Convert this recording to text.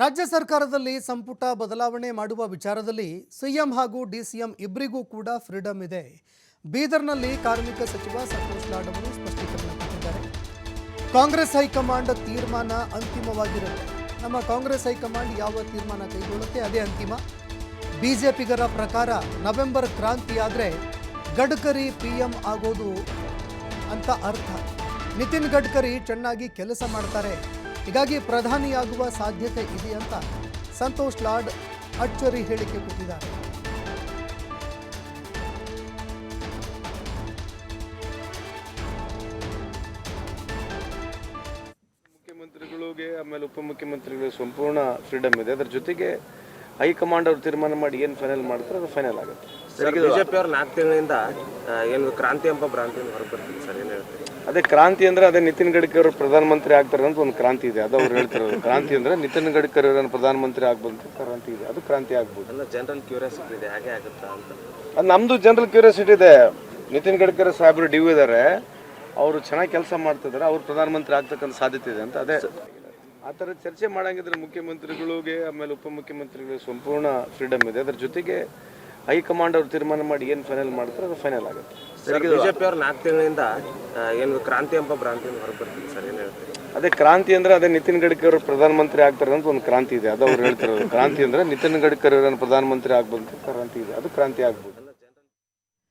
ರಾಜ್ಯ ಸರ್ಕಾರದಲ್ಲಿ ಸಂಪುಟ ಬದಲಾವಣೆ ಮಾಡುವ ವಿಚಾರದಲ್ಲಿ ಸಿಎಂ ಹಾಗೂ ಡಿಸಿಎಂ ಇಬ್ಬರಿಗೂ ಕೂಡ ಫ್ರೀಡಂ ಇದೆ. ಬೀದರ್ನಲ್ಲಿ ಕಾರ್ಮಿಕ ಸಚಿವ ಸಂತೋಷ್ ಲಾಡ್ ಅವರು ಸ್ಪಷ್ಟೀಕರಣ ಕೊಟ್ಟಿದ್ದಾರೆ. ಕಾಂಗ್ರೆಸ್ ಹೈಕಮಾಂಡ್ ತೀರ್ಮಾನ ಅಂತಿಮವಾಗಿರುತ್ತೆ. ನಮ್ಮ ಕಾಂಗ್ರೆಸ್ ಹೈಕಮಾಂಡ್ ಯಾವ ತೀರ್ಮಾನ ಕೈಗೊಳ್ಳುತ್ತೆ ಅದೇ ಅಂತಿಮ. ಬಿಜೆಪಿಗರ ಪ್ರಕಾರ ನವೆಂಬರ್ ಕ್ರಾಂತಿ ಆದರೆ ಗಡ್ಕರಿ ಪಿಎಂ ಆಗೋದು ಅಂತ ಅರ್ಥ. ನಿತಿನ್ ಗಡ್ಕರಿ ಚೆನ್ನಾಗಿ ಕೆಲಸ ಮಾಡ್ತಾರೆ. ಹೀಗಾಗಿ ಪ್ರಧಾನಿಯಾಗುವ ಸಾಧ್ಯತೆ ಇದೆ ಅಂತ ಸಂತೋಷ್ ಲಾಡ್ ಅಚ್ಚರಿ ಹೇಳಿಕೆ ಕೊಟ್ಟಿದ್ದಾರೆ. ಮುಖ್ಯಮಂತ್ರಿಗಳಿಗೆ ಆಮೇಲೆ ಉಪಮುಖ್ಯಮಂತ್ರಿಗಳಿಗೆ ಸಂಪೂರ್ಣ ಫ್ರೀಡಮ್ ಇದೆ. ಅದರ ಜೊತೆಗೆ ಹೈಕಮಾಂಡ್ ಅವರು ತೀರ್ಮಾನ ಮಾಡಿ ಏನು ಫೈನಲ್ ಮಾಡ್ತಾರೆ ಅದು ಫೈನಲ್ ಆಗುತ್ತೆ. ಬಿಜೆಪಿ ಅವ್ರು ನಾಲ್ಕು ತಿಂಗಳಿಂದ ಏನು ಕ್ರಾಂತಿ ಎಂಬ ಭ್ರಾಂತಿಯಿಂದ ಹೊರಗೆ ಬರ್ತೀವಿ ಸರ್ ಏನು ಅದೇ ಕ್ರಾಂತಿ ಅಂದ್ರೆ ಅದೇ ನಿತಿನ್ ಗಡ್ಕರಿ ಅವರು ಪ್ರಧಾನಮಂತ್ರಿ ಆಗ್ತಾರೆ ಅಂತ ಒಂದು ಕ್ರಾಂತಿ ಇದೆ. ಅದು ಅವ್ರು ಹೇಳ್ತಿರೋದು. ಕ್ರಾಂತಿ ಅಂದ್ರೆ ನಿತಿನ್ ಗಡ್ಕರಿ ಅವರನ್ನು ಪ್ರಧಾನಮಂತ್ರಿ ಆಗ್ಬೋದು ಕ್ರಾಂತಿ ಇದೆ. ಅದು ಕ್ರಾಂತಿ ಆಗ್ಬೋದು. ಅಲ್ಲ ಜನರಲ್ ಕ್ಯೂರಿಯಾಸಿಟಿ ಇದೆ. ಹಾಗೆ ಆಗುತ್ತಾ ಅಂತ. ಅದು ನಮ್ದು ಜನರಲ್ ಕ್ಯೂರಿಯಾಸಿಟಿ ಇದೆ. ನಿತಿನ್ ಗಡ್ಕರಿ ಸಾಹೇಬರು ಡಿ ಇದ್ದಾರೆ ಅವರು ಚೆನ್ನಾಗಿ ಕೆಲಸ ಮಾಡ್ತಿದ್ದಾರೆ ಅವ್ರು ಪ್ರಧಾನಮಂತ್ರಿ ಆಗ್ತಕ್ಕಂಥ ಸಾಧ್ಯತೆ ಇದೆ ಅಂತ ಅದೇ. ಆ ಥರ ಚರ್ಚೆ ಮಾಡಂಗಿದ್ರೆ ಮುಖ್ಯಮಂತ್ರಿಗಳಿಗೆ ಆಮೇಲೆ ಉಪಮುಖ್ಯಮಂತ್ರಿಗಳಿಗೆ ಸಂಪೂರ್ಣ ಫ್ರೀಡಮ್ ಇದೆ. ಅದ್ರ ಜೊತೆಗೆ ಹೈಕಮಾಂಡ್ ಅವ್ರು ತೀರ್ಮಾನ ಮಾಡಿ ಏನು ಫೈನಲ್ ಮಾಡ್ತಾರೆ ಅದು ಫೈನಲ್ ಆಗುತ್ತೆ. ಬಿಜೆಪಿ ಅವ್ರು ನಾಲ್ಕು ತಿಂಗಳಿಂದ ಏನು ಕ್ರಾಂತಿ ಎಂಬ ಭ್ರಾಂತಿ ಹೊರಬರ್ತೀವಿ ಸರ್ ಏನು ಹೇಳ್ತೀವಿ ಅದೇ ಕ್ರಾಂತಿ ಅಂದ್ರೆ ಅದೇ ನಿತಿನ್ ಗಡ್ಕರಿ ಅವರು ಪ್ರಧಾನಮಂತ್ರಿ ಆಗ್ತಾರೆ ಅಂತ ಒಂದು ಕ್ರಾಂತಿ ಇದೆ. ಅದು ಅವ್ರು ಹೇಳ್ತಾರೆ ಕ್ರಾಂತಿ ಅಂದ್ರೆ ನಿತಿನ್ ಗಡ್ಕರಿ ಅವರನ್ನು ಪ್ರಧಾನಮಂತ್ರಿ ಆಗ್ಬಂತ ಕ್ರಾಂತಿ ಇದೆ. ಅದು ಕ್ರಾಂತಿ ಆಗ್ಬೋದು.